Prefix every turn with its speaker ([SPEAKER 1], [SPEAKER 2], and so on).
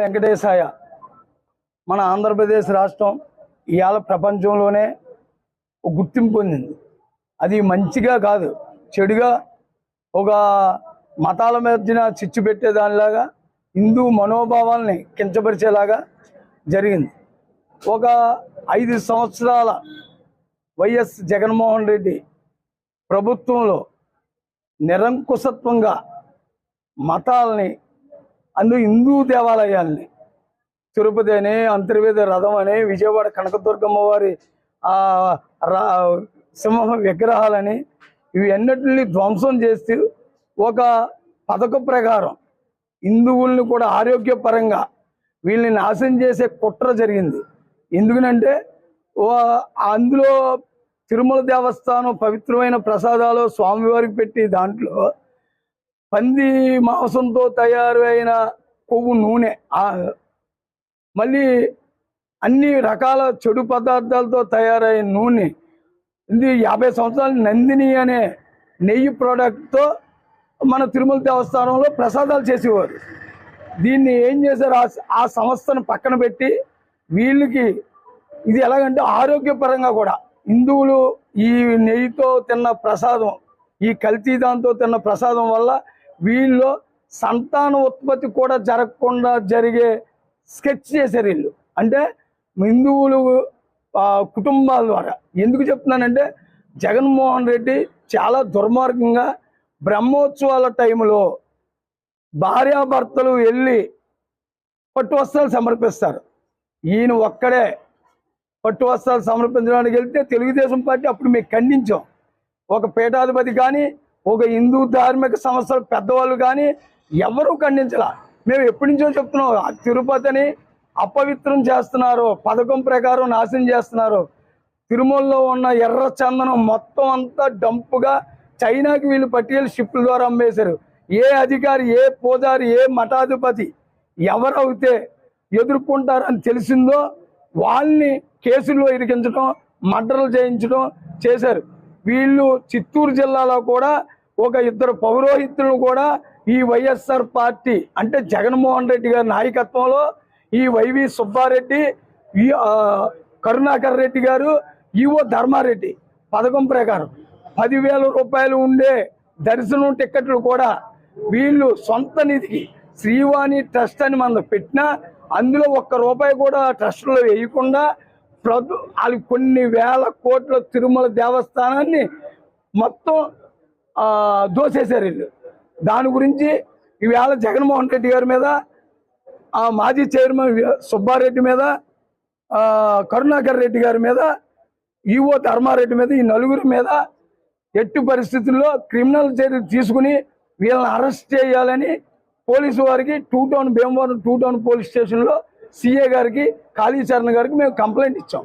[SPEAKER 1] వెంకటేశాయ. మన ఆంధ్రప్రదేశ్ రాష్ట్రం ఇవాళ ప్రపంచంలోనే గుర్తింపు పొందింది. అది మంచిగా కాదు చెడుగా. ఒక మతాల మధ్యన చిచ్చు పెట్టేదానిలాగా హిందూ మనోభావాల్ని కించపరిచేలాగా జరిగింది. ఒక ఐదు సంవత్సరాల వైఎస్ జగన్మోహన్ రెడ్డి ప్రభుత్వంలో నిరంకుశత్వంగా మతాలని అందులో హిందూ దేవాలయాల్ని. తిరుపతి అని అంతర్వేద రథం అని విజయవాడ కనకదుర్గమ్మ వారి ఆ రా- సింహ విగ్రహాలని ఇవి అన్నిటిని ధ్వంసం చేస్తూ ఒక పథక ప్రకారం హిందువుల్ని కూడా ఆరోగ్యపరంగా వీళ్ళని నాశనం చేసే కుట్ర జరిగింది. ఎందుకనంటే అందులో తిరుమల దేవస్థానం పవిత్రమైన ప్రసాదాలు స్వామివారికి పెట్టి దాంట్లో పంది మాంసంతో తయారు అయిన కొవ్వు నూనె మళ్ళీ అన్ని రకాల చెడు పదార్థాలతో తయారైన నూనె. ఇది యాభై సంవత్సరాల నందిని అనే నెయ్యి ప్రోడక్ట్తో మన తిరుమల దేవస్థానంలో ప్రసాదాలు చేసేవారు. దీన్ని ఏం చేశారు? ఆ ఆ సంస్థను పక్కన పెట్టి వీళ్ళకి ఇది ఎలాగంటే ఆరోగ్యపరంగా కూడా హిందువులు ఈ నెయ్యితో తిన్న ప్రసాదం ఈ కల్తీ దాంతో తిన్న ప్రసాదం వల్ల వీళ్ళు సంతాన ఉత్పత్తి కూడా జరగకుండా జరిగే స్కెచ్ చేశారు వీళ్ళు. అంటే హిందువులు కుటుంబాల ద్వారా. ఎందుకు చెప్తున్నానంటే జగన్మోహన్ రెడ్డి చాలా దుర్మార్గంగా బ్రహ్మోత్సవాల టైంలో భార్యాభర్తలు వెళ్ళి పట్టు వస్త్రాలు సమర్పిస్తారు. ఈయన ఒక్కడే పట్టు వస్త్రాలు సమర్పించడానికి వెళ్తే తెలుగుదేశం పార్టీ అప్పుడు మేము ఖండించాం. ఒక పీఠాధిపతి కానీ ఒక హిందూ ధార్మిక సంస్థల పెద్దవాళ్ళు కానీ ఎవరూ ఖండించలా. మేము ఎప్పటి నుంచో చెప్తున్నాం ఆ తిరుపతిని అపవిత్రం చేస్తున్నారు పథకం ప్రకారం నాశనం చేస్తున్నారు. తిరుమలలో ఉన్న ఎర్ర చందనం మొత్తం అంతా డంపుగా చైనాకి వీళ్ళు పట్టుకెళ్ళి షిప్ల ద్వారా అమ్మేశారు. ఏ అధికారి ఏ పూజారి ఏ మఠాధిపతి ఎవరైతే ఎదుర్కొంటారని తెలిసిందో వాళ్ళని కేసుల్లో ఇరికించడం మర్డర్లు చేయించడం చేశారు. వీళ్ళు చిత్తూరు జిల్లాలో కూడా ఒక ఇద్దరు పౌరోహితులను కూడా ఈ వైఎస్ఆర్ పార్టీ అంటే జగన్మోహన్ రెడ్డి గారి నాయకత్వంలో ఈ వైవి సుబ్బారెడ్డి ఈ కరుణాకర్ రెడ్డి గారు ఈవో ధర్మారెడ్డి పథకం ప్రకారం పదివేల రూపాయలు ఉండే దర్శనం టిక్కెట్లు కూడా వీళ్ళు సొంత నిధికి శ్రీవాణి ట్రస్ట్ అని మనం పెట్టినా అందులో ఒక్క రూపాయి కూడా ట్రస్ట్లో వేయకుండా ప్రభు వాళ్ళు కొన్ని వేల కోట్ల తిరుమల దేవస్థానాన్ని మొత్తం దోసేశారు వీళ్ళు. దాని గురించి ఈవేళ జగన్మోహన్ రెడ్డి గారి మీద ఆ మాజీ చైర్మన్ సుబ్బారెడ్డి మీద కరుణాకర్ రెడ్డి గారి మీద ఈవో ధర్మారెడ్డి మీద ఈ నలుగురి మీద ఎట్టి పరిస్థితుల్లో క్రిమినల్ చర్యలు తీసుకుని వీళ్ళని అరెస్ట్ చేయాలని పోలీసు వారికి two town Bhimavaram two town police స్టేషన్లో సిఏ గారికి కాళీచరణ్ గారికి మేము కంప్లైంట్ ఇచ్చాం.